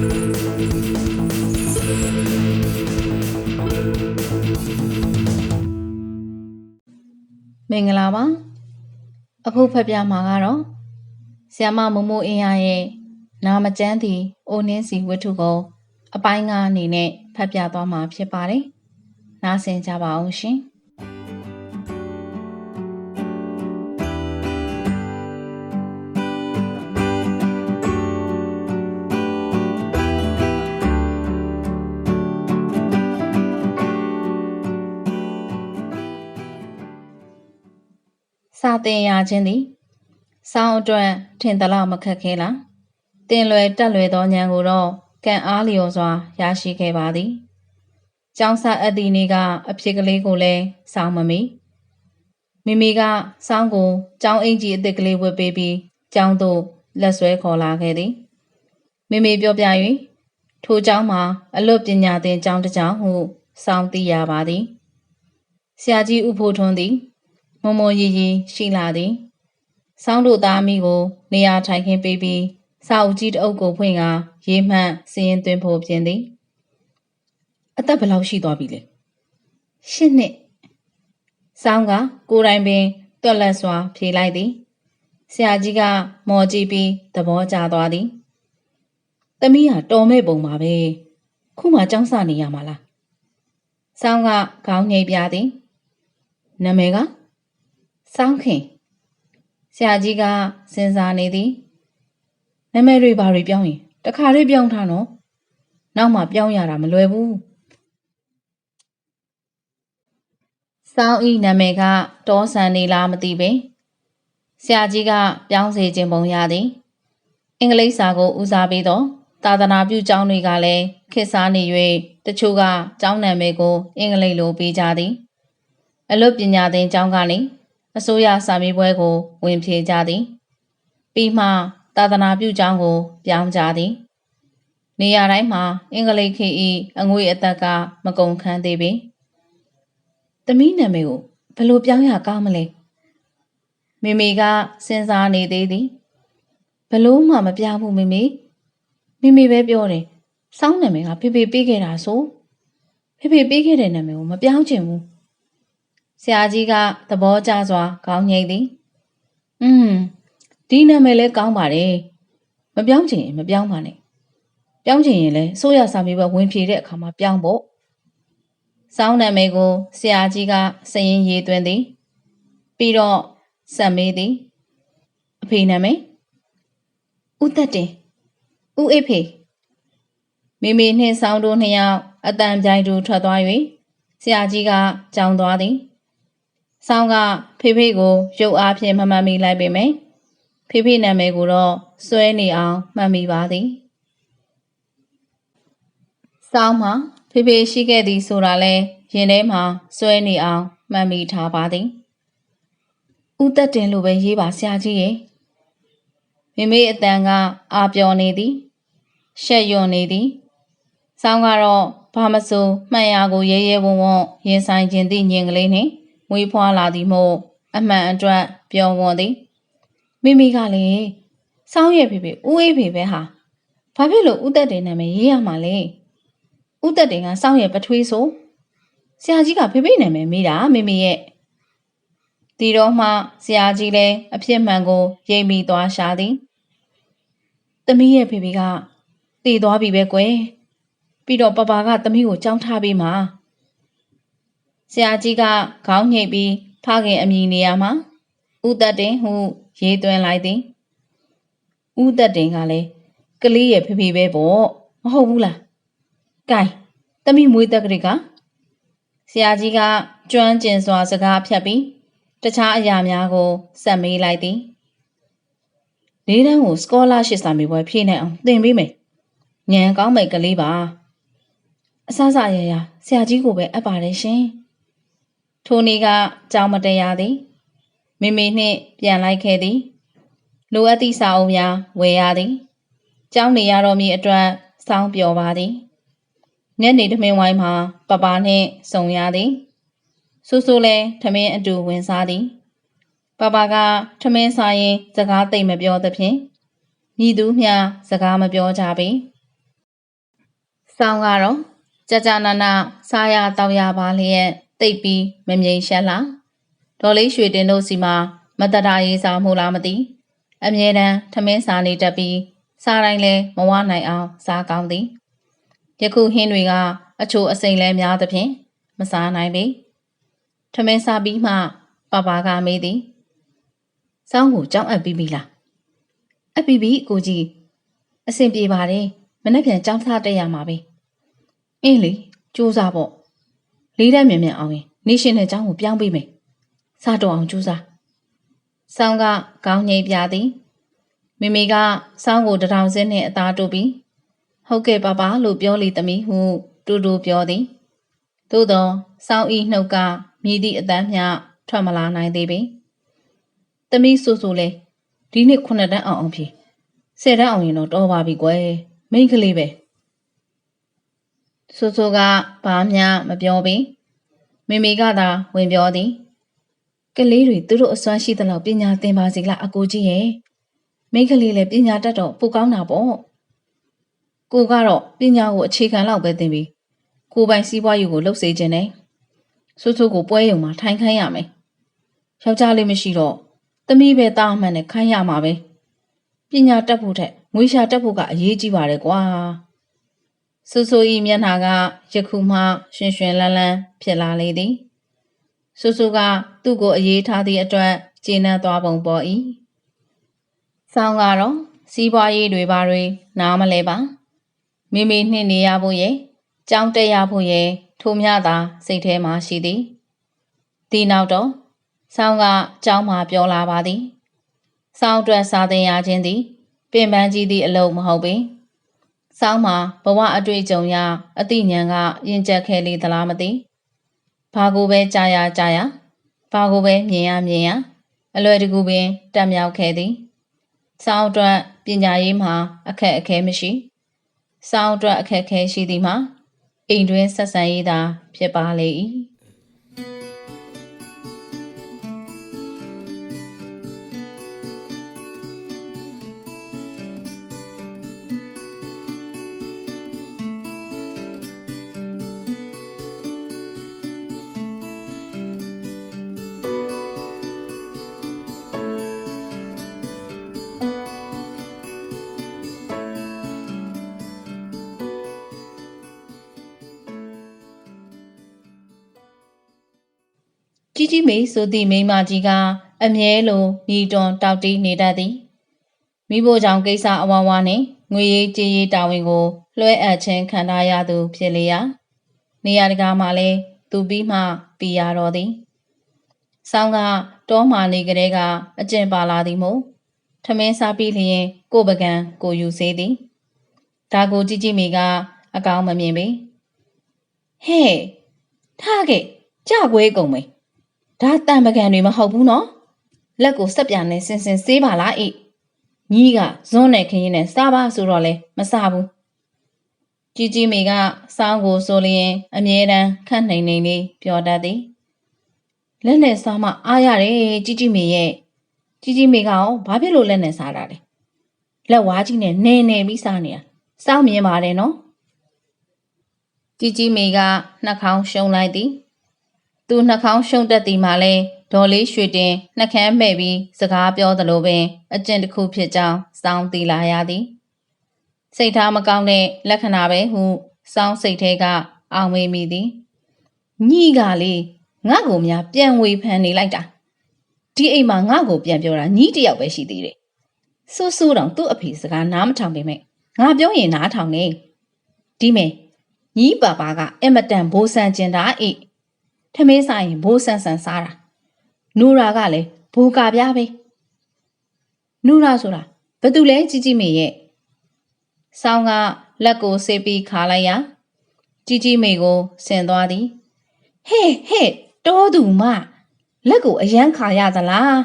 မင်္ဂလာပါအခုဖတ်ပြမှာကတော့ဆီယမမမိုးအင်းရရဲ့နာမကျန်းသည့်အိုနင်းစီဝတ္ထုကို အပိုင်းငါအနေနဲ့ဖတ်ပြသွားမှာဖြစ်ပါတယ်နားဆင်ကြပါအောင်ရှင် စာတင်ရခြင်းသည်စောင်းအတွက်ထင်သလောက်မခက်ခဲလားတင်လွယ်တက်လွယ်သောဉာဏ်ကိုတော့ကံအားလျော်စွာရရှိခဲ့ပါသည်ကျောင်းဆက်အပ်သည့်နေ့ကအဖြစ်ကလေးကိုလည်းစောင်းမမီမိမိကစောင်းကိုကျောင်းအင်ကြီးအစ်စ်ကလေးဝတ်ပေးပြီးကျောင်းသို့လက်ဆွဲခေါ်လာခဲ့သည်မိမိပြောပြ၍ထိုကျောင်းမှာအလွတ်ပညာသင်ကျောင်းတစ်ကျောင်းဟုစောင်းသိရပါသည်ဆရာကြီးဥဖို့ထွန်းသည် မမောရီရီရှိလာသည်။ဆောင်းတို့သားမိကို နေရာထိုင်ခင်းပေးပြီးစာအုပ်ကြီးတအုပ်ကိုဖွင့်ကရေးမှန်းစည်ရင်သွင်းဖို့ပြင်သည်။အသက်ဘယ်လောက်ရှိသွားပြီလဲ။ရှစ်နှစ်။ဆောင်းကကိုယ်တိုင်ပင်တွက်လက်စွာ ဖြေလိုက်သည်။ဆရာကြီးကမော်ကြည့်ပြီးသဘောကျသွားသည်။သမီးဟာတော်မဲ့ပုံပါပဲ။ခုမှကြောင်းစနေရမှာလား။ဆောင်းကခေါင်းငိတ်ပြသည်။နာမည်က စောင်းခင်ဆရာကြီးကစဉ်းစားနေသည်နာမည်တွေဘာတွေပြောင်းရင်တခါလေးပြောင်းထားနော်နောက်မှပြောင်းရတာမလွယ်ဘူးစောင်းဤနာမည်ကတောဆန်နေလားမသိပဲဆရာကြီးကပြောင်းစေခြင်းပုံရသည်အင်္ဂလိပ်စာကိုဦးစားပေးတော့သာသနာပြုကျောင်းတွေကလည်းခေတ်စားနေ၍တချို့ကကျောင်းနာမည်ကို အင်္ဂလိပ်လိုပေးကြသည်အလွတ်ပညာသင်ကျောင်းကနေ အစိုးရစာမေးပွဲကို ဝင်ဖြေကြသည်ပြီးမှသာသနာပြုကျောင်းကို ပြောင်းကြသည် နေရာတိုင်းမှာအင်္ဂလိပ်ခေတ်ဤအငွေအသက်ကမကုန်ခန်းသေးပေသမီးနာမည်ကိုဘယ်လိုပြောင်းရကောင်းမလဲမိမိကစဉ်းစားနေသေးသည်ဘလို့မှမပြောင်းဘူးမိမိမိမိပဲပြောတယ်စောင်းနာမည်ကဖေဖေပေးခဲ့တာဆိုဖေဖေပေးခဲ့တဲ့နာမည်ကိုမပြောင်းချင်ဘူး ဆရာကြီးကသဘောကျစွာခေါင်းငိမ့်သည်။อืมဒီနာမည်လဲကောင်းပါတယ်။မပြောင်းချင်ရင်မပြောင်းပါနဲ့။ပြောင်းချင်ရင်လည်းဆိုးရစာမေးပွဲဝင်ဖြေတဲ့အခါမှာပြောင်းဖို့။စောင်းနာမည်ကိုဆရာကြီးကစရင်ရေးသွင်းသည်။ပြီးတော့စံမေးသည်။အဖေနာမည်ဦးသက်တင်ဦးအိဖေမိမိနှင့်ဆောင်းတို့နှစ်ယောက်အတန်ပြိုင်တူထွက်သွား၍ဆရာကြီးကကြောင်သွားသည်။ ဆောင်းကဖေဖေကိုရုပ်အားဖြင့်မမှတ်မိလိုက်ပေမယ့်ဖေဖေနာမည်ကိုတော့စွဲနေအောင်မှတ်မိပါသည်ဆောင်းမှာဖေဖေရှိခဲ့သည်ဆိုတာလဲရင်ထဲမှာစွဲနေအောင်မှတ်မိထားပါသည်ဦးသက်တင်လိုပဲရေးပါဆရာကြီးရဲ့မိမိအတန်ကအာပြော်နေသည်ရှက်ယွန်နေသည်ဆောင်းကတော့ဘာမဆိုမှန်ရာကိုရဲရဲဝံ့ဝံ့ရင်ဆိုင်ခြင်းသည့်ညင်ကလေးနှင့် မွေးဖွားလာသည်မို့အမှန်အတွက်ပြောဝွန်သည်မိမိကလည်းစောင်းရဲ့ဖေဖေဦးအေးဖေပဲဟာဘာဖြစ်လို့ဦးသက်တင်နာမည်ရေးရမှာလဲဦးသက်တင်ကစောင်းရဲ့ပထွေးဆိုဆရာကြီးကဖေဖေနာမည်မေးတာမိမိရဲ့ဒီတော့မှဆရာကြီးလည်းအဖြစ်မှန်ကိုရိပ်မိသွားရှာသည်သမီးရဲ့ဖေဖေကတည်သွားပြီပဲကွယ်ပြီးတော့ပပကသမီးကိုကြောင်းထားပေးမှာ ဆရာကြီးကခေါင်းညိတ်ပြီးဖခင်အမည်နေရာမှာဥသက်တင်ဟုရေးသွင်းလိုက်သည်ဥသက်တင်ကလည်းကလေးရဲ့ဖေဖေပဲပေါ့မဟုတ်ဘူးလားကဲတမိမွေးတက်ကလေးကဆရာကြီးကကျွမ်းကျင်စွာစကားဖြတ်ပြီးတခြားအရာများကိုစက်မေးလိုက်သည်လေးတန်းကိုစကောလာရှစ်စာမေးပွဲဖြည့်နေအောင်သင်ပေးမယ်ညံကောင်းမိတ်ကလေးပါအဆအဆရရဆရာကြီးကိုပဲအပ်ပါတယ်ရှင် ထိုနေ့ကကြောင်မတရားသည်မိမိနှင့်ပြန်လိုက်ခဲ့သည်လိုအပ်သည့်စာအုပ်များဝယ်ရသည်ကျောင်းနေရတော်မူအတွက်စောင်းပျော်ပါသည်ညနေထမင်းဝိုင်းမှာပပနှင့်စုံရသည်ဆူဆူလဲထမင်းအတူဝင်စားသည်ပပကထမင်းစားရင်စကားသိမ့်မပြောသဖြင့်ညီသူမျှစကားမပြောကြပေစောင်းကတော့ကြကြနာနာစားရတောက်ရပါလျက် တိတ်ပြီးမမြိန်ရှက်လာဒေါ်လေးရွှေတင်တို့စီမှာမတတာရေးစားမှုလားမသိအမြဲတမ်းထမင်းစားနေတတ်ပြီးစားတိုင်းလဲမဝနိုင်အောင်စားကောင်းသည်ယခုဟင်းတွေကအချိုအစိမ်လဲများသဖြင့်မစားနိုင်ပေထမင်းစားပြီးမှပပကမေးသည်စောင်းကိုကြောင်းအပ်ပြီးပြီလားအပ်ပြီးပြီကိုကြီးအဆင်ပြေပါတယ်မနေ့ပြန်ကြောင်းစားတက်ရမှာပဲအင်းလေစူးစားပေါ့ လေးတက်မြန်မြန်အောင်ရင်နေရှင်တဲ့ကျောင်းကိုပြောင်းပေးမယ်စားတော့အောင်စူးစားဆောင်းကကောင်းငိတ်ပြသည်မိမိကဆောင်းကိုတထောင်စင်းနဲ့အသားတို့ပြီးဟုတ်ကဲ့ပါပါလို့ပြောလေသမီးဟုတူတူပြောသည်သို့သောဆောင်းဤနှုတ်ကမြည်သည့်အတန်းမျှထွက်မလာနိုင်သေးပေသမီးဆူဆူလေဒီနေ့ခုနှစ်တန်းအောင်အောင်ဖြေဆယ်တန်းအောင်ရင်တော့တော်ပါပြီကွယ်မိန်းကလေးပဲ ဆူဆူကဘာမှမပြောပေမိမိကသာဝင်ပြောသည်ကလေးတွေသူတို့အစွမ်းရှိသလောက်ပညာသင်ပါစေလားအကိုကြီးရဲ့မိန်းကလေးလည်းပညာတတ်တော့ပိုကောင်းတာပေါ့ကိုကတော့ပညာကိုအခြေခံလောက်ပဲသင်ပြီးကိုပိုင်စီးပွားရေးကိုလှုပ်စေခြင်းနဲ့ဆူဆူကိုပွဲရုံမှာထိုင်ခိုင်းရမယ်ယောက်ျားလေးမရှိတော့သမီးပဲတားမှန်နဲ့ခိုင်းရမှာပဲပညာတတ်ဖို့ထက်ငွေရှာတတ်ဖို့ကအရေးကြီးပါတယ်ကွာ ဆူဆူဤမျက်နှာကယခုမှရွှင်ရွှင်လန်းလန်းဖြစ်လာလေသည်ဆူဆူကသူ့ကိုအေးထားသည့်အတွက်ကျေနပ်သွားပုံပေါ်၏။ဆောင်းကတော့စီးပွားရေးတွေပါတွေနားမလဲပါ။မိမိနှင့်နေရဖို့ရဲ့ကြောင်းတက်ရဖို့ရဲ့ထိုမျှသာစိတ်ထဲမှာရှိသည်။ဒီနောက်တော့ဆောင်းကကြောင်းမှာပြောလာပါသည်။ဆောင်းအတွက်စာသင်ရခြင်းသည်ပင်ပန်းကြီးသည့်အလုပ်မဟုတ်ပေ။ ဆောင်းမှာဘဝအတွေ့အကြုံရအသိဉာဏ်ကရင်ကျက်ခဲ့လေသလားမသိ။ဘာကိုပဲကြားရကြားရဘာကိုပဲမြင်ရမြင်ရအလွယ်တကူပင်တက်မြောက်ခဲ့သည်စောင်းအတွက်ပညာရေးမှာအခက်အခဲမရှိစောင်းအတွက်အခက်အခဲရှိသည်မှာအိမ်တွင်းဆက်ဆံရေးသာဖြစ်ပါလေ၏ မေဆိုသည့်မိန်းမကြီးကအမြဲလိုညီတွန်တောက်တီးနေတတ်သည်မိဖို့ကြောင့်ကိစ္စအဝဝနှင့်ငွေရေးကြေးရေးတာဝန်ကိုလွှဲအပ်ခြင်းခံထားရသူဖြစ်လေရာနေရာတကာမှာလည်းသူပြီးမှပြီးရတော့သည်ဆောင်းကတောမာနေကလေးကအကျင့်ပါလာသည်မို့ထမင်းစားပြီးလျင် ကိုပကံကိုယူစေသည်ဒါကိုကြည့်ကြည့်မိကအကောင်းမမြင်ပေဟဲ့ထားခဲ့ကြွယ်ကုန်မေ ဒါတန်ပကံတွေမဟုတ်ဘူးနော်လက်ကိုစက်ပြာနဲ့ဆင်ဆင်ဆေးပါလားအိညီးကဇွန်းနဲ့ခင်းရင်နဲ့စားပါဆိုတော့လဲမစားဘူးကြီးကြီးမေကစောင်းကိုဆိုလျင်အမြဲတမ်းခန့်နှိမ်နှိမ်လေးပြောတတ်သည်လက်နဲ့စားမှအားရတယ်ကြီးကြီးမေရဲ့ကြီးကြီးမေကရောဘာဖြစ်လို့လက်နဲ့စားတာလဲလက်ဝါးကြီးနဲ့နေနေပြီးစားနေတာစောင်းမြင်ပါတယ်နော်ကြီးကြီးမေကနှာခေါင်းရှုံလိုက်သည် သူနှာခေါင်းရှုံတက်သည်မှလည်းဒေါ်လေးရွှေတင်နှကမ်းမဲ့ပြီးစကားပြောသလိုပင် အကျင့်တစ်ခုဖြစ်ကြောင်းစောင်းသိလာရသည်စိတ်ထားမကောင်းတဲ့လက္ခဏာပဲဟုစောင်းစိတ်ထဲကအောင်မေးမိသည်ညိကလေငါ့ကိုများပြန်ဝေဖန်နေလိုက်တာဒီအိမ်မှာငါ့ကိုပြန်ပြောတာညီးတယောက်ပဲရှိသေးတယ်ဆူဆူတောင်သူ့အဖေစကားနားမထောင်ပေမဲ့ငါပြောရင်နားထောင်နေဒီမေညီးပါပါကအင်မတန်ဘိုးဆန်ကျင်တာအိ ထမင်းဆိုင်ဘိုးဆန်ဆန်စားတာနူရာကလည်းဘူကာပြားပဲနူရာဆိုတာဘသူလဲជីជីမေရဲ့ဆောင်းကလက်ကိုဆေးပြီးခါလိုက်ရជីជីမေကိုဆင်သွားသည်ဟဲ့ဟဲ့တောသူမလက်ကိုအယမ်းခါရသလား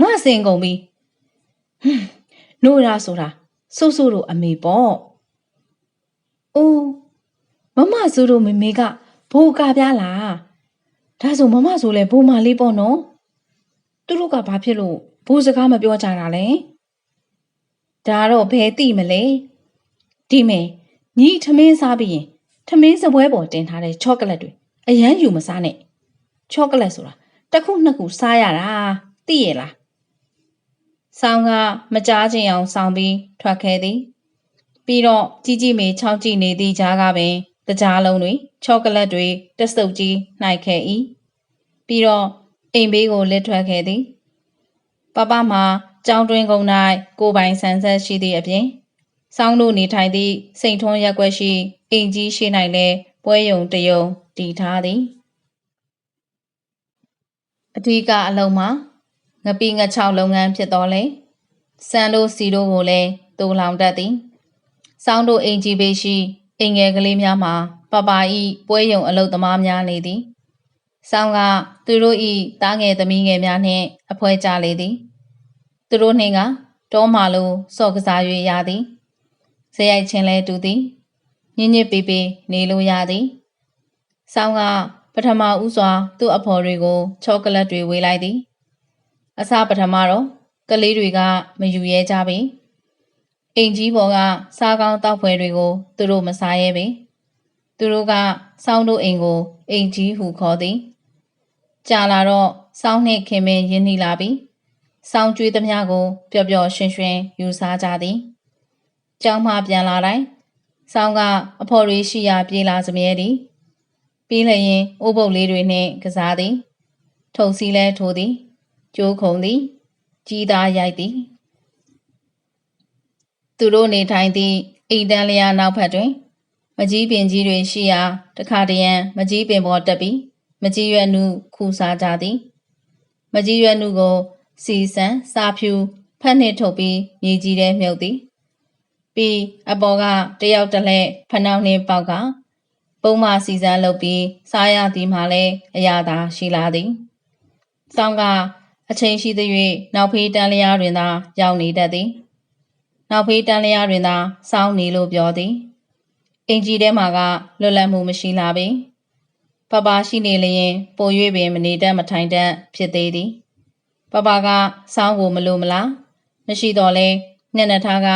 ငါဆင်ကုန်ပြီဟွန်းနူရာဆိုတာဆိုးဆိုးတို့အမေပေါ့အိုးမမဆိုးတို့မေမေကဘူကာပြားလား ဒါဆိုမမဆိုလဲဘိုးမလေးပေါ့နော်သူတို့ကဘာဖြစ်လို့ဘိုးစကားမပြောကြတာလဲဒါတော့ဘယ်သိမလဲဒီမယ်ညီထမင်းစားပြီးရင်ထမင်းစပွဲပေါ်တင်ထားတဲ့ချောကလက်တွေအရန်ယူမစားနဲ့ချောကလက်ဆိုတာတစ်ခုနှစ်ခုစားရတာသိရလားဆောင်းကမကြားချင်အောင်ဆောင်းပြီးထွက်ခဲ့သည်ပြီးတော့ကြီးကြီးမေချောင်းကြည့်နေသည့်ကြားကပင် တကြားလုံးတွေချောကလက်တွေတက်စုပ်ကြီးနှိုက်ခဲ့၏ပြီးတော့အိမ်ဘေးကိုလစ်ထွက်ခဲ့သည်ပပမှာကြောင်းတွင်ကုန်၌ကိုယ်ပိုင်ဆန်းဆက်ရှိသည့်အပြင်စောင်းတို့နေထိုင်သည့်စိန်ထွန်းရက်ွက်ရှိအိမ်ကြီးရှိ၌လည်းပွဲယုံတယုံတည်ထားသည်အဓိကအလုံးမှာငပိငချောက်လုပ်ငန်းဖြစ်တော်လဲစံတို့စီတို့ကိုလည်းတူလောင်တတ်သည်စောင်းတို့အိမ်ကြီးပေရှိ အိမ်ငယ်ကလေးများမှာပပဤပွဲယုံအလုတ်သမားများနေသည်။စောင်းကသူတို့ဤတားငယ်သမီးငယ်များနှင့်အဖွဲကြလေသည်။သူတို့နှင့်ကတောမာလိုစော့ကစား၍ရသည်။ဇယိုက်ချင်းလဲတူသည်။ညစ်ညစ်ပေပေနေလို့ရသည်။စောင်းကပထမဦးစွာသူ့အဖော်တွေကိုချောကလက်တွေဝေလိုက်သည်။အစပထမတော့ကလေးတွေကမယူရဲကြပေ။ အိမ်ကြီးပေါ်ကစားကောင်းတောက်ဖွယ်တွေကိုသူတို့မစားရဲပေသူတို့ကစောင်းတို့အိမ်ကိုအိမ်ကြီးဟုခေါ်သည်ကြာလာတော့စောင်းနှင့်ခင်မင်းရင်းနှီးလာပြီးစောင်းကျွေးသမျှကိုပျော်ပျော်ရွှင်ရွှင်ယူစားကြသည်ကျောင်းမှပြန်လာတိုင်းစောင်းကအဖော်ရီရှိရာပြေးလာစမြဲသည်ပြီးလျင်အိုးပုတ်လေးတွေနှင့်ကစားသည် ထုံစီလဲထိုးသည်ကျိုးခုံသည်ကြီးသားရိုက်သည် သူတို့နေထိုင်သည့်အိမ်တန်းလျာနောက်ဖက်တွင် မကြီးပင်ကြီးတွေရှိရာတခါတရံမကြီးပင်ပေါ်တက်ပြီးမကြီးရွက်နုခူစားကြသည် မကြီးရွက်နုကို စီစံစာဖြူဖက်နှင့်ထုတ်ပြီးမြေကြီးထဲမြုပ်သည်ပြီးအပေါ်ကတယောက်တစ်လက်ဖနှောင်းနှင်းပေါက်ကပုံမစီစံလုပ်ပြီးစားရသည်မှလည်းအရာသာရှိလာသည်။စောင်းကအချိန်ရှိသည်၍နောက်ဖေးတန်းလျားတွင်သာရောက်နေတတ်သည်။ နောက်ဖေးတန်းလျားတွင်သာစောင်းနေလို့ပြောသည်အင်ကြီးထဲမှာကလွတ်လပ်မှုမရှိလာပေပပရှိနေလျင်ပို၍ပင်မနေတတ်မထိုင်တတ်ဖြစ်သေးသည်ပပကစောင်းကိုမလိုမလားမရှိတော့လဲညနေထားက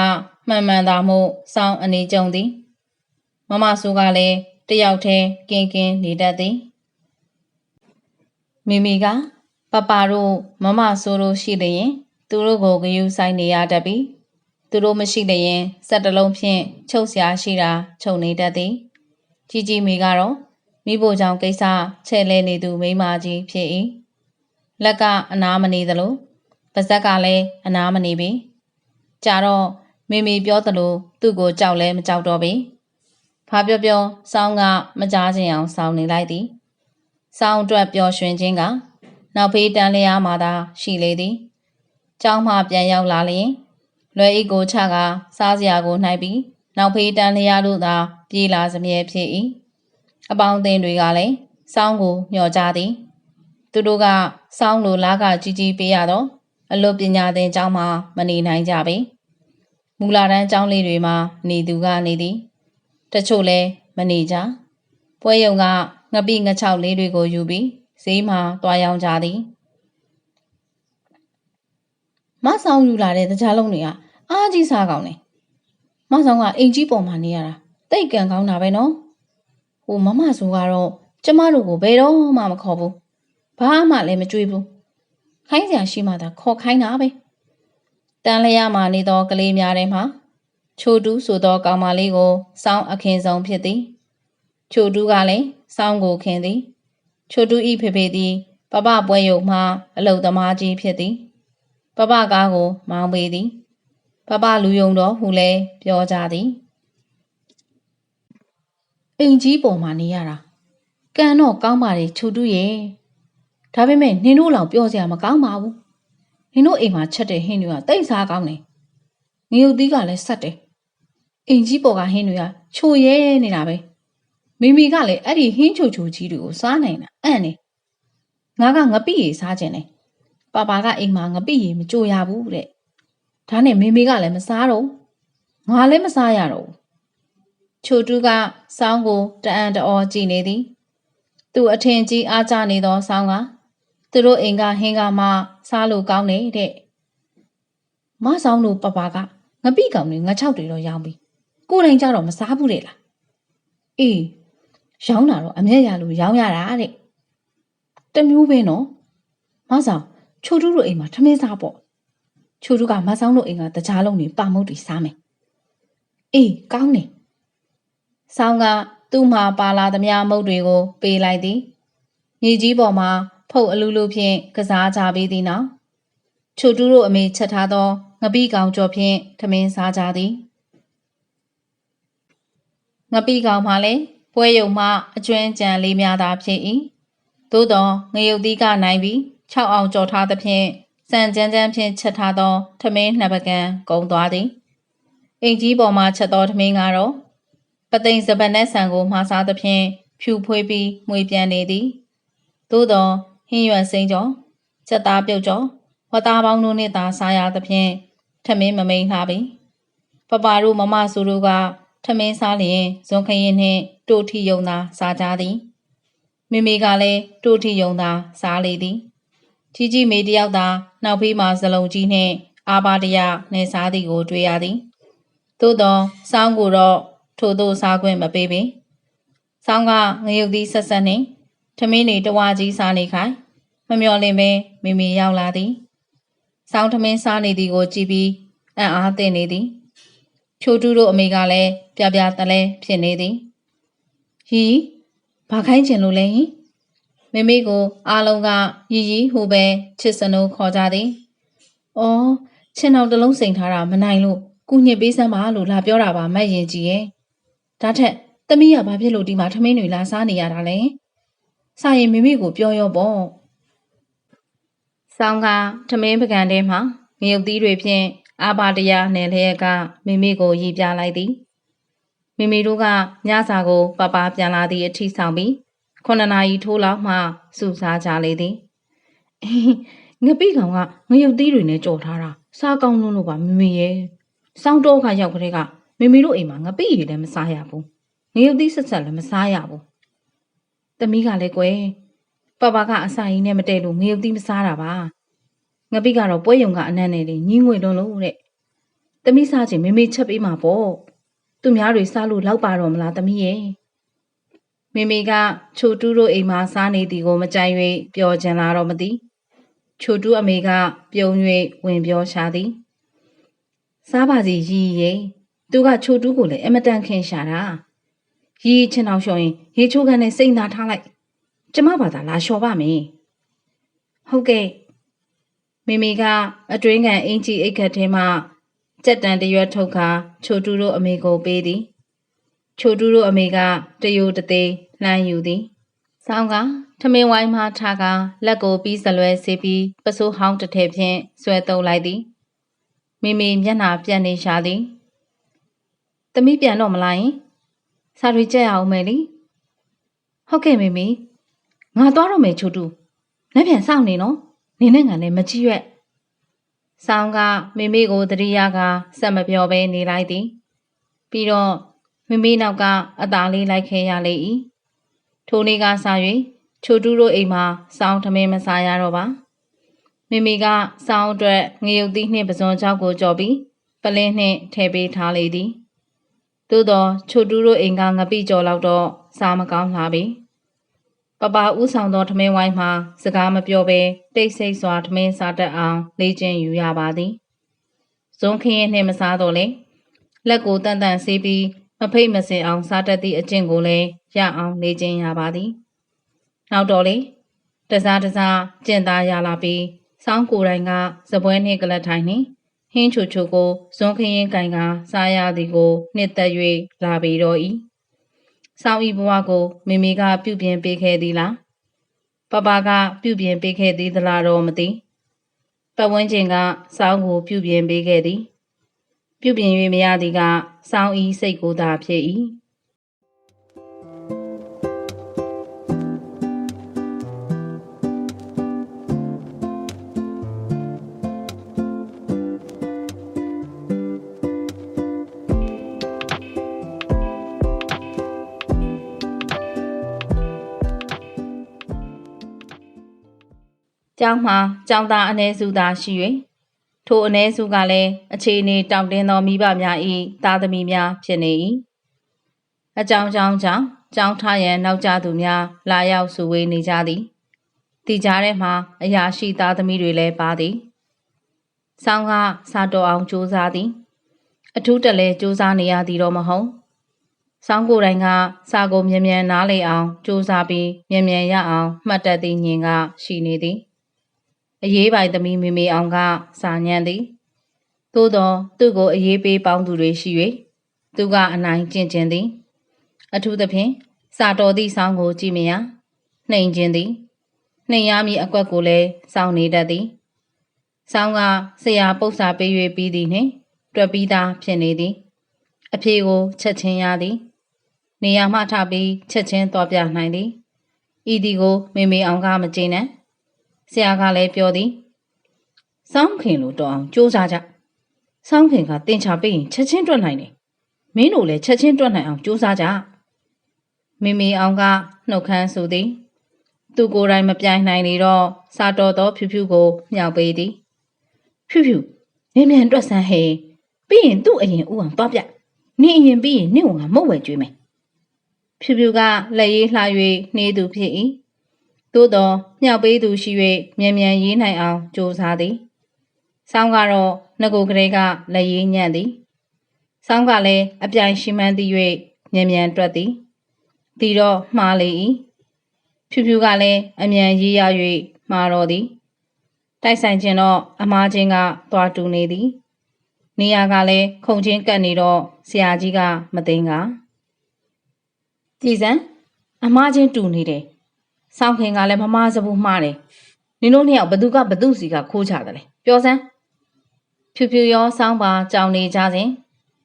မှန်မှန်သာမှုစောင်းအနေကြုံသည်မမဆိုးကလည်းတယောက်တည်းကင်းကင်းနေတတ်သည်မိမိကပပတို့မမဆိုးတို့ရှိလျင် သူတို့ကိုဂယုဆိုင်နေရတတ်ပြီ သူတို့မရှိလျင်စက်တလုံးဖြင့်ချုပ်စရာရှိတာချုပ်နေတတ်သည်ကြီးကြီးမေကတော့မိဖို့ကြောင့်ကိစ္စချဲ့လဲနေသူမိမကြီးဖြစ်၏လက်ကအနာမနေသလိုပါဇက်ကလည်းအနာမနေပြီကြာတော့မေမေပြောသလိုသူ့ကိုကြောက်လဲမကြောက်တော့ပြီဖာပြောပြောစောင်းကမကြားချင်အောင်စောင်းနေလိုက်သည်စောင်းအတွက်ပျော်ရွှင်ခြင်းကနောက်ဖေးတန်လျားမှသာရှိလေသည်ကျောင်းမှပြန်ရောက်လာလျင် လွယ်ဤကိုချကစားစရာကိုနှိုက်ပြီးနောက်ဖေးတန်းလျားတို့သာ ပြေးလာစမြဲဖြစ်၏အပေါင်းအသင်းတွေကလည်းစောင်းကိုမျှော်ကြသည်သူတို့ကစောင်းလိုလားကကြီးကြီးပေးရတော့အလွတ်ပညာသင်ကျောင်းမှာမနေနိုင်ကြပေမူလာတန်းကျောင်းလေးတွေမှာနေသူကနေသည်တချို့လဲမနေကြပွဲယုံကငပိငချောက်လေးတွေကိုယူပြီးဈေးမှာတွားရောင်းကြသည်မဆောင်ယူလာတဲ့တကြားလုံးတွေက အားကြီးစားကောင်းတယ်။မဆောင်ကအိမ်ကြီးပေါ်မှာနေရတာတိတ်ကန်ကောင်းတာပဲနော်။ဟိုမမဆိုကတော့ကျမတို့ကိုဘယ်တော့မှမခေါ်ဘူး။ဘာမှလည်းမကြွေးဘူး။ခိုင်းစရာရှိမှသာခေါ်ခိုင်းတာပဲ။တန်လျာမှာနေသောကလေးများထဲမှာချိုတူးဆိုသောကောင်မလေးကိုစောင်းအခင်ဆုံးဖြစ်သည်။ချိုတူးကလည်းစောင်းကိုခင်သည်။ချိုတူးဤဖေဖေသည်ပပပွဲယုံမှအလုတ်သမားကြီးဖြစ်သည်။ပပကားကိုမောင်းပေးသည် ပပလူယုံတော်ဟူလဲပြောကြသည်အိမ်ကြီးပေါ်မှာနေရတာကံတော့ကောင်းပါလေခြုတ်တူးရဲ့ဒါပေမဲ့နင်တို့လောက်ပြောစရာမကောင်းပါဘူးနင်တို့အိမ်မှာချက်တဲ့ဟင်းတွေကတိတ်စားကောင်းတယ်ငရုတ်သီးကလည်းဆက်တယ်အိမ်ကြီးပေါ်ကဟင်းတွေကချိုရဲနေတာပဲမိမိကလည်းအဲ့ဒီဟင်းချိုချိုကြီးတွေကိုစားနိုင်တာအံ့နေငါကငပိရီစားခြင်းတယ်ပါပါကအိမ်မှာငပိရီမကြိုရဘူးတဲ့ ဒါနဲ့မေမေကလည်းမစားတော့ဘူးငါလည်းမစားရတော့ဘူးချိုတူးကစောင်းကိုတအံ့တအောကြည့်နေသည်သူအထင်ကြီးအားကြနေသောစောင်းကသူတို့အိမ်ကဟင်းကမှစားလို့ကောင်းနေတဲ့မဆောင်းတို့ပပကငပိကောင်တွေငါချောက်တွေတော့ရောင်းပြီကိုယ်တိုင်ကြတော့မစားဘူးတဲ့လားအေးရောင်းတာတော့အမျက်ရလို့ရောင်းရတာတဲ့တမျိုးပဲနော်မဆောင်ချိုတူးတို့အိမ်မှာထမင်းစားပေါ့ ချိုတူးကမဆောင်တို့အိမ်ကတကြားလုံးနေပါမုတ်တီစားမယ်အေးကောင်းတယ်ဆောင်းကသူ့မှာပါလာသမျှမုတ်တွေကိုပေးလိုက်သည်မြေကြီးပေါ်မှာဖုတ်အလူလူဖြင့်ကစားကြပေးသည်နောက်ချိုတူးတို့အမေချက်ထားသောငပိကောင်ကြော်ဖြင့်ထမင်းစားကြသည်ငပိကောင်မှလည်းပွဲယုံမှအကျွမ်းကြံလေးများသာဖြစ်၏သို့သောငရုတ်သီးကနိုင်ပြီး6အောင်ကြော်ထားသဖြင့် စံကြမ်းကြမ်းဖြင့်ချက်ထားသောထမင်းနှစ်ပကံကုန်သွားသည်အိမ်ကြီးပေါ်မှချက်သောထမင်းကတော့ပသိမ်စပနက်ဆန်ကိုမှားစားသဖြင့်ဖြူဖွေးပြီးမွေပြန်နေသည်သို့သောဟင်းရွက်စိမ့်ကြော်ချက်သားပြုတ်ကြော်ဝတ်သားပေါင်းတို့နှင့်သာစားရသဖြင့်ထမင်းမမိန်လှပြီပပတို့မမဆူတို့ကထမင်းစားလျင်ဇွန်ခရင်နှင့်တိုထီယုံသာစားကြသည်မိမိကလည်းတိုထီယုံသာစားလေသည် ကြီးကြီးမေတယောက်သာနောက်ဖေးမှဇလုံးကြီးနှင့်အာဘာတရနှင့်စားသည်ကိုတွေ့ရသည်သို့သောစောင်းကိုတော့ထို့သို့စားခွင့်မပေးပေစောင်းကငရုတ်သီးဆက်ဆက်နှင့်ထမင်းနေတဝါကြီးစားနေခိုင်မမျော်လင့်ပင်မိမိရောက်လာသည်စောင်းထမင်းစားနေသည်ကိုကြည့်ပြီးအံ့အားသင့်နေသည်ချိုတူးတို့အမေကလည်းပြပြတလဲဖြစ်နေသည်။ရီဘာခိုင်းချင်လို့လဲဟင် မိမိကိုအားလုံးကရီရီဟိုပဲချစ်စနိုးခေါ်ကြသည်။အော်ချင်းတော်တစ်လုံးစိန်ထားတာမနိုင်လို့ကုညစ်ပေးစမ်းပါလို့လာပြောတာပါမက်ရင်ကြီးရဲ့။ဒါထက်သမီးကဘာဖြစ်လို့ဒီမှာထမင်းတွေလာစားနေရတာလဲ။စားရင်မိမိကိုပြောရောပေါ့။ဆောင်းကထမင်းပကံထဲမှာငရုတ်သီးတွေဖြင့်အာဘာတရားနယ်လျက်ကမိမိကိုရည်ပြလိုက်သည်မိမိတို့ကညစာကိုပပပြန်လာသည့်အထိဆောင်ပြီး ခုနှစ်နာရီထိုးလောက်မှစုစားကြလေသည်အေးငပိကောင်ကငရုတ်သီးတွေနဲ့ကြော်ထားတာစားကောင်းလို့လို့ပါမိမိရဲ့စောင်းတော့ခရောက်ကြတဲ့ကမိမိတို့အိမ်မှာငပိတွေလည်းမစားရဘူးငရုတ်သီးဆက်ဆက်လည်းမစားရဘူးသမီးကလည်းကွယ်ပပကအစာရင်းနဲ့မတည့်လို့ငရုတ်သီးမစားတာပါငပိကတော့ပွဲရုံကအနက်နဲ့လေညင်းငွေလုံးလို့တဲ့။သမီးစားချင်မေမေချက်ပေးမှာပေါ့။သူများတွေစားလို့လောက်ပါတော့မလားသမီးရဲ့။ မေမေကချိုတူးတို့အိမ်မှာစားနေသည်ကိုမကြိုက်၍ပျော်ချင်လာတော့မသိ။ချိုတူးအမေကပြုံး၍ဝင်ပြောရှာသည်။စားပါစီရီရဲ့။သူကချိုတူးကိုလည်းအမတန်ခင်ရှာတာ။ရီချင်အောင်လျှော်ရင်ရေချိုးကန်နဲ့စိတ်နာထားလိုက်။ကျမဘာသာလာလျှော်ပါမယ်။ဟုတ်ကဲ့မိမိကအတွင်းကန်အင်ကြီးအိတ်ခတ်ထဲမှကြက်တန်တရွက်ထုတ်ခါချိုတူတို့အမေကိုပေးသည် ချိုတူတို့အမေကတယိုတသေး လှမ်းယူသည်ဆောင်းကထမင်းဝိုင်းမှထားကလက်ကိုပြီးစလွဲစေပြီးပစိုးဟောင်းတစ်ထည်ဖြင့်ဆွဲတုပ်လိုက်သည်မိမိမျက်နှာပြက်နေရှာသည်တမိပြန်တော့မလားယင်စာရီကြက်ရအောင်မယ်လीဟုတ်ကဲ့မိမိငါသွားတော့မယ်ချိုတူလက်ပြန်စောင့်နေနော်နင်းနဲ့ငံနဲ့မကြည့်ရွက်။ဆောင်းကမိမိကိုတရိယာကစက်မပြောဘဲနေလိုက်သည်။ပြီးတော့မိမိနောက်ကအသားလေးလိုက်ခဲရလေ၏။ ထိုနေ့ကစ၍ချိုတူးတို့အိမ်မှာစောင်းထမင်းမစားရတော့ပါ။မိမိကစောင်းအတွက်ငရုတ်သီးနှင့်ပဇွန်ချောက်ကိုကြော်ပြီးပလင်းနှင့်ထည့်ပေးထားလေသည်။သို့သောချိုတူးတို့အိမ်ကငပိကြော်လောက်တော့စားမကောင်းလာပြီ။ပပဥဆောင်သောထမင်းဝိုင်းမှာစကားမပြောဘဲတိတ်ဆိတ်စွာထမင်းစားတတ်အောင်လေ့ကျင့်ယူရပါသည်ဇွန်ခင်းနှင့်မစားတော့လေလက်ကိုတန်တန်ဆေးပြီး မဖိတ်မစင်အောင်စားတတ်သည့်အကျင့်ကိုလည်းရအောင်လေ့ကျင့်ရပါသည်နောက်တော့လေတစားတစားကျင့်သားရလာပြီးစောင်းကိုယ်တိုင်ကစပွဲနှင့်ကလတ်ထိုင်နှင့်ဟင်းချိုချိုကိုဇွန်ခင်းကင်ကစားရသည်ကိုနှစ်သက်၍လာပေတော့၏စောင်းဤဘဝကိုမိမိကပြုပြင်ပေးခဲ့သည်လားပပကပြုပြင်ပေးခဲ့သည်သလားတော့မသိပတ်ဝန်းကျင်ကစောင်းကိုပြုပြင်ပေးခဲ့သည် ပြုပြင်၍မရသည်ကစောင်းဤစိတ်ကိုသာဖြစ်၏ကျောင်းမှာကျောင်းသားအ ਨੇ စုသာရှိ၍ ထိုအ ਨੇ စုကလည်းအခြေအနေတောင့်တင်းသောမိဘများ၏သားသမီးများဖြစ်နေ၏အကြောင်းကြောင့်ကြောင့် ကြောင်းထားရန်နောက်ကျသူများလာရောက်စုဝေးနေကြသည်တီကြားထဲမှာအရာရှိသားသမီးတွေလည်းပါသည်ဆောင်းကစာတော်အောင်စူးစမ်းသည် အထူးတလဲစူးစမ်းနေရသည်တော့မဟုတ်ဆောင်းကိုယ်တိုင်ကစာကိုမြ мян နားလေအောင်စူးစမ်းပြီးမြ мян ရအောင်မှတ်တတ်သည်ညင်ကရှိနေသည် အရေးပိုင်သမီးမေမေအောင်ကစာညံသည်သို့သောသူ့ကိုအရေးပေးပေါင်းသူတွေရှိ၍သူကအနိုင်ကျင့်ခြင်းသည် အထူးသဖြင့်စာတော်သည့်ဆောင်းကိုကြည့်မြင်ရနှိမ်ခြင်းသည်နှိမ်ရမည်အကွက်ကိုလည်းစောင့်နေတတ်သည်ဆောင်းကဆရာပု္ပ္ပစာပေး၍ပြီးသည်နှင့် တွက်ပြီးသားဖြစ်နေသည် အဖြေကိုချက်ချင်းရသည် နေရာမှထပြီးချက်ချင်းသွားပြနိုင်သည်ဤဒီကိုမေမေအောင်ကမကြည့်နဲ့ ဆရာကလည်းပြောသည်စောင်းခင်လို့တော့အောင်စူးစားကြစောင်းခင်ကတင်ချပေးရင်ချက်ချင်းတွက်နိုင်တယ်မင်းတို့လည်းချက်ချင်းတွက်နိုင်အောင်စူးစားကြမေမေအောင်ကနှုတ်ခမ်းဆိုသည် သူကိုယ်တိုင်မပြိုင်နိုင်လေတော့စာတော်သောဖြူဖြူကိုမြောက်ပေးသည်ဖြူဖြူနင်းမြန်တွက်ဆန်းဟဲ့ပြီးရင်သူ့အရင်ဥအောင်သွားပြနင်းအရင်ပြီးရင်နင့်ကမုတ်ဝဲကျွေးမယ်ဖြူဖြူကလက်ရေးလှ၍နှေးသူဖြစ်၏ သို့တော့မြောက်ပေးသူရှိ၍မြန်မြန်ရေးနိုင်အောင်ကြိုးစားသည်ဆောင်းကတော့ငကိုကလေးကလက်ရေးညံ့သည်ဆောင်းကလည်းအပြိုင်ရှိမှန်းသည်၍မြန်မြန်တွက်သည်ဒီတော့မှားလေ၏ဖြူဖြူကလည်းအမြန်ရေးရ၍မှားတော်သည်တိုက်ဆိုင်ခြင်းတော့အမားချင်းကသွားတူနေသည်နေရာကလည်းခုံချင်းကပ်နေတော့ဆရာကြီးကမသိင်ကကြည်စံအမားချင်းတူနေတယ် စောင်းခင်ကလည်းမမားစဘူးမှားတယ်နင်တို့နှစ်ယောက်ဘသူကဘသူစီကခိုးချတယ်လေပြောစမ်းဖြူဖြူရောစောင်းပါကြောင်နေကြစဉ်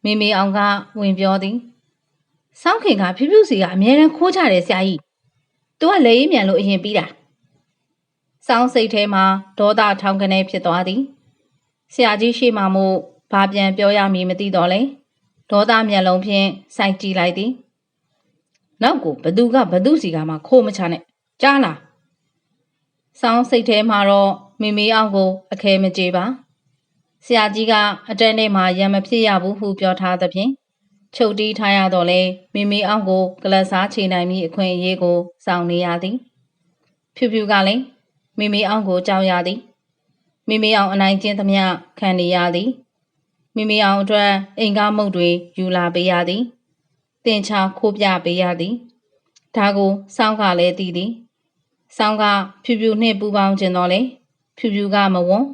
မိမိအောင်ကဝင်ပြောသည်စောင်းခင်ကဖြူဖြူစီကအမြဲတမ်းခိုးချတယ်ဆရာကြီး तू ကလက်ရည်မြန်လို့အရင်ပြီးတာစောင်းစိတ်ထဲမှာဒေါသထောင်ကနေဖြစ်သွားသည်ဆရာကြီးရှိမှမို့ဘာပြန်ပြောရမည်မသိတော့လေဒေါသမျက်လုံးဖြင့်စိုက်ကြည့်လိုက်သည်နောက်ကိုဘသူကဘသူစီကမှခိုးမချနဲ့ ကြားလားစောင်းစိတ်ထဲမှာတော့မိမိအောင်ကို အခဲမကြေပါဆရာကြီးကအတန်းထဲမှာရံမဖြစ်ရဘူးဟုပြောထားသဖြင့်ချုပ်တီးထားရတော့လေမိမိအောင်ကိုကလတ်စားချိန်နိုင်မိအခွင့်အရေးကိုစောင့်နေရသည် ဖြူဖြူကလည်းမိမိအောင်ကိုကြောက်ရသည်မိမိအောင်အနိုင်ကျင့်သမျှခံနေရသည်မိမိအောင်အတွက်အိမ်ကားမုတ်တွေယူလာပေးရသည်တင်ချခိုးပြပေးရသည်ဒါကိုစောင်းကလည်းသိသည် စောင်းကဖြူဖြူနှင့်ပူပေါင်းခြင်းတော့လေဖြူဖြူကမဝွန်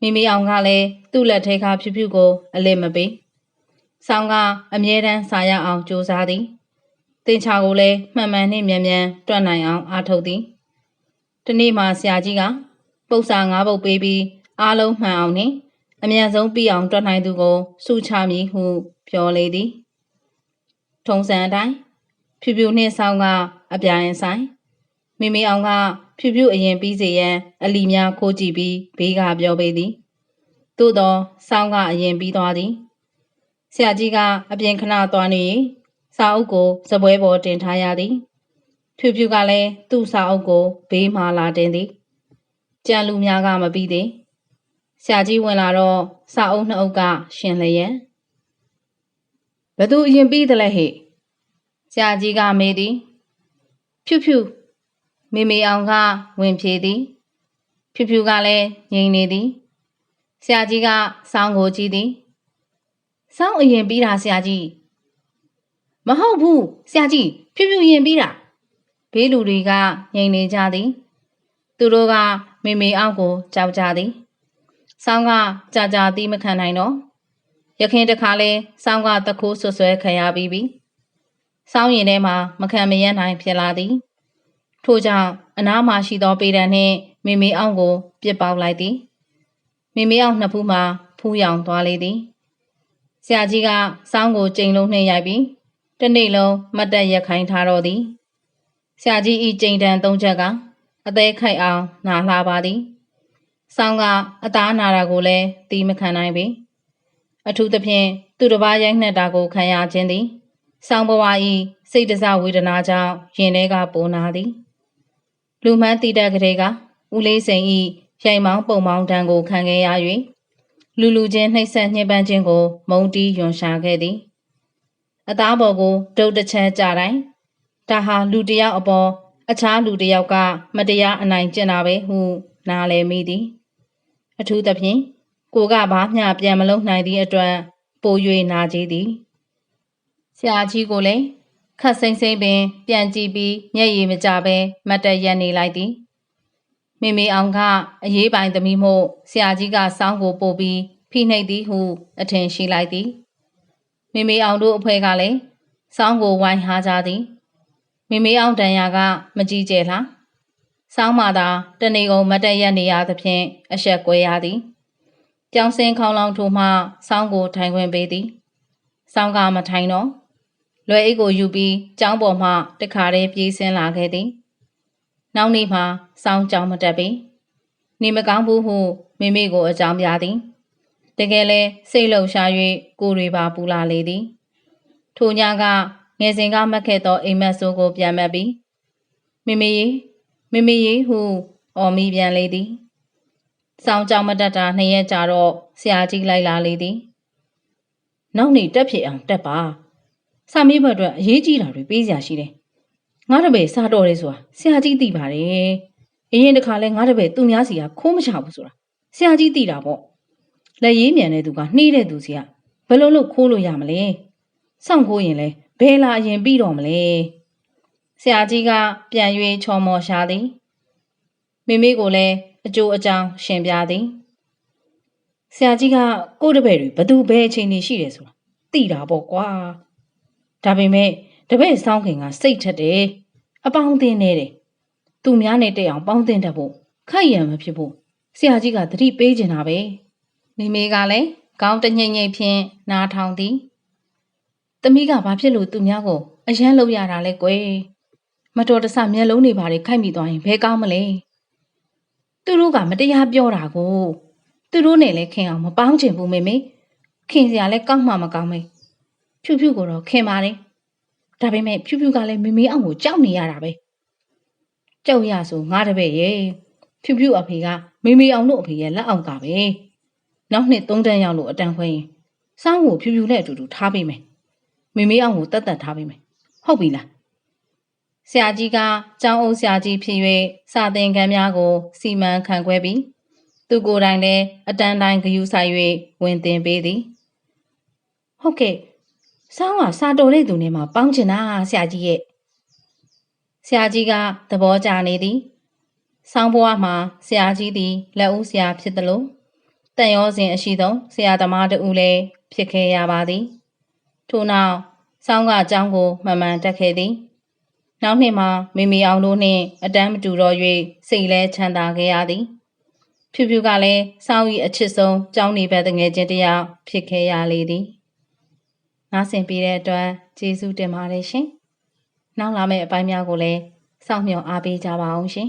မိမိအောင်ကလည်းသူ့လက်ထဲကဖြူဖြူကိုအလစ်မပေးစောင်းကအမြဲတမ်းစာရအောင်ကြိုးစားသည်တင်ချကိုလည်းမှန်မှန်နှင့်မြန်မြန်တွက်နိုင်အောင်အားထုတ်သည်ဒီနေ့မှဆရာကြီးကပု္ပ္ပစာ၅ပုဒ်ပေးပြီးအားလုံးမှန်အောင်နှင့်အမြန်ဆုံးပြီးအောင်တွက်နိုင်သူကိုစုချမည်ဟုပြောလေသည်ထုံစံအတိုင်းဖြူဖြူနှင့်ဆောင်းကအပြိုင်ဆိုင် မိမိအောင်ကဖြူဖြူအရင်ပြီးစေရန်အလီများခိုးကြည့်ပြီးဘေးကပြောပေးသည်သို့သောဆောင်းကအရင်ပြီးသွားသည်ဆရာကြီးကအပြင်ခဏသွားနေစာအုပ်ကိုစပွဲပေါ်တင်ထားရသည် ဖြူဖြူကလည်းသူ့စာအုပ်ကိုဘေးမှလာတင်သည်ကြံလူများကမပြီးသေးဆရာကြီးဝင်လာတော့စာအုပ်နှစ်အုပ်ကရှင်လျက်ဘသူအရင်ပြီးသလဲဟဲ့ဆရာကြီးကမေးသည်ဖြူဖြူ မေမေအောင်ကဝင်ဖြေသည် ဖြူဖြူကလည်းငြိမ်နေသည်ဆရာကြီးကစောင်းကိုကြည့်သည်စောင်းအရင်ပြီးတာဆရာကြီးမဟုတ်ဘူးဆရာကြီးဖြူဖြူရင်ပြီးတာဘေးလူတွေကငြိမ်နေကြသည် သူတို့ကမေမေအောင်ကိုကြောက်ကြသည်စောင်းကကြာကြာသီးမခံနိုင်တော့ရခင်တခါလဲစောင်းကတခိုးဆွဆွဲခံရပြီးပြီစောင်းရင်ထဲမှာမခံမရနိုင်ဖြစ်လာသည် ထို့ကြောင့်အနားမှာရှိသောပေတံနှင့်မေမေအောင်ကို ပြစ်ပေါက်လိုက်သည်မေမေအောင်နှစ်ဖူးမှာဖူးရောင်သွားလေသည်ဆရာကြီးကစောင်းကိုကြိမ်လုံးနှိမ့်ရိုက်ပြီးတနေ့လုံးမတ်တက်ရက်ခိုင်းထားတော့သည်ဆရာကြီးဤကြိမ်တန်သုံးချက်ကအသေးခိုက်အောင်နာလှပါသည်ဆောင်းကအသားနာတာကိုလည်းတီးမခံနိုင်ပေအထူးသဖြင့်သူတစ်ပါးရိုက်နှက်တာကိုခံရခြင်းသည်ဆောင်းဘဝဤစိတ်တစဝေဒနာကြောင့်ရင်ထဲကပိုနာသည် လူမှန်းတည်တဲ့ကလေးကဦးလေးစိန်ဤရိုင်မောင်းပုံမောင်းတန်းကိုခံခဲ့ရ၍လူလူချင်းနှိပ်စက်ညှဉ်းပန်းခြင်းကို မုံတီးယွန်ရှာခဲ့သည်အသားပေါ်ကိုဒုတ်တစ်ချမ်းကြတိုင်းဒါဟာလူတစ်ယောက်အပေါ်အခြားလူတစ်ယောက်က မတရားအနိုင်ကျင့်တာပဲဟု နားလည်မိသည်အထူးသဖြင့်ကိုကဘာမျှပြန်မလုပ်နိုင်သည့်အတွက်ပို၍နာကြည်သည်ဆရာကြီးကိုလည်း ခတ်စိမ့်စိမ့်ပင် ပြန်ကြည့်ပြီးမျက်ရည်မကျပဲမတ်တရက်နေလိုက်သည်မိမိအောင်ကအရေးပိုင်သမီးမို့ဆရာကြီးကစောင်းကိုပို့ပြီးဖိနှိပ်သည်ဟု အထင်ရှိလိုက်သည်မိမိအောင်တို့အဖွဲကလည်းစောင်းကိုဝိုင်းဟားကြသည်မိမိအောင်တန်ရာက မကြည့်ကြလားစောင်းမာသာတနေကုန်မတ်တက်ရက်နေရသဖြင့်အဆက်ကွဲရသည်ကြောင်စင်ခေါင်းလောင်ထိုးမှစောင်းကိုထိုင်ခွင့်ပေးသည်စောင်းကမထိုင်တော့ လွယ်အိတ်ကိုယူပြီးကျောင်းပေါ်မှတခါတည်းပြေးဆင်းလာခဲ့သည်နောက်နေ့မှစောင်းကြောင်းမတက်ပြီနေမကောင်းဘူးဟုမိမိကိုအကြောင်းပြသည်တကယ်လဲစိတ်လှုပ်ရှား၍ကိုယ်တွေပါပူလာလေသည်ထိုညကငယ်စဉ်ကမှတ်ခဲ့သောအိမ်မက်ဆိုးကိုပြန်မက်ပြီးမိမိရေမိမိရေဟုအော်မိပြန်လေသည်။စောင်းကြောင်မတက်တာနှစ်ရက်ကြာတော့ဆရာကြီးလိုက်လာလေသည်။နောက်နေတက်ဖြစ်အောင်တက်ပါ။ စာမေးဘက်အတွက်အရေးကြီးတာတွေပေးစရာရှိတယ်။ငါတပည့်စားတော်တယ်ဆိုတာဆရာကြီးသိပါတယ်။အရင်တစ်ခါလဲငါတပည့်သူများစီကခိုးမချဘူးဆိုတာဆရာကြီးသိတာပေါ့။လက်ရေးမြန်တဲ့သူကနှီးတဲ့သူစီကဘယ်လိုလုပ်ခိုးလို့ရမလဲ။စောင့်ခိုးရင်လဲဘယ်လာရင်ပြီးတော့မလဲဆရာကြီးကပြန်၍ချော်မော်ရှာသည်မိမိကိုလည်းအကျိုးအကြောင်းရှင်းပြသည်ဆရာကြီးကကိုယ့်တပည့်တွေဘသူဘယ်အချိန်နေရှိတယ်ဆိုတာသိတာပေါ့ကွာ ဒါပေမဲ့တပည့်စောင်းခင်ကစိတ်ထက်တယ်အပေါင်းအသင်းနေတယ်သူများနဲ့တက်အောင်ပေါင်းသင်းတတ်ဖို့ခိုက်ရံမဖြစ်ဖို့ဆရာကြီးကသတိပေးချင်တာပဲမိမိကလည်းကောင်းတညိမ့်ငိမ့်ဖြင့်နားထောင်သည်။သမီးကဘာဖြစ်လို့သူများကိုအယမ်းလုပ်ရတာလဲကွယ်။မတော်တဆမျက်လုံးတွေဘာတွေခိုက်မိသွားရင်ဘယ်ကောင်းမလဲ။သူတို့ကမတရားပြောတာကိုသူတို့နဲ့လည်းခင်အောင်မပေါင်းချင်ဘူးမေမေ။ခင်စရာလည်းကောင်းမှမကောင်းမေ။ ဖြူဖြူကိုတော့ခင်ပါတယ်။ဒါပေမဲ့ဖြူဖြူကလည်းမေမေအောင်ကိုကြောက်နေရတာပဲ။ကြောက်ရဆိုငါတပည့်ရဲ့ဖြူဖြူအဖေကမေမေအောင်တို့အဖေရဲ့လက်အောက်ကပဲ။နောက်နှစ်သုံးတန်းရောက်လို့အတန်ခွဲရင်စောင်းကိုဖြူဖြူနဲ့အတူတူထားပေးမယ်။မေမေအောင်ကိုတတ်တတ်ထားပေးမယ်ဟုတ်ပြီလားဆရာကြီးကကျောင်းအုပ်ဆရာကြီးဖြစ်၍စာသင်ခန်းများကို စီမံခန့်ခွဲပြီးသူကိုယ်တိုင်လည်းအတန်းတိုင်းဂယူဆိုင်၍ဝင်သင်ပေးသည်ဟုတ်ကဲ့ စောင်းကစာတော်တဲ့သူနဲ့မှပေါင်းချင်တာဆရာကြီးရဲ့ဆရာကြီးကသဘောကျနေသည်ဆောင်းဘွားမှာဆရာကြီးသည်လက်ဦးဆရာဖြစ်သလိုတန်ရောစဉ်အရှိဆုံးဆရာသမားတူလည်းဖြစ်ခဲ့ရပါသည်ထို့နောက်ဆောင်းကအကြောင်းကိုမှန်မှန်တက်ခဲ့သည်နောက်နှစ်မှာမိမိအောင်တို့နှင့်အတန်းမတူတော့၍စိတ်လဲချမ်းသာခဲ့ရသည်ဖြူဖြူကလည်းဆောင်း၏အချစ်ဆုံးကြောင်းနေဘက်တငယ်ချင်းတစ်ယောက်ဖြစ်ခဲ့ရလေသည် နားဆင်ပြီးတဲ့အတွက်ကျေးဇူးတင်ပါတယ်ရှင်နောက်လာမယ့်အပိုင်းများကိုလည်းစောင့်မျှော်အားပေးကြပါအောင်ရှင်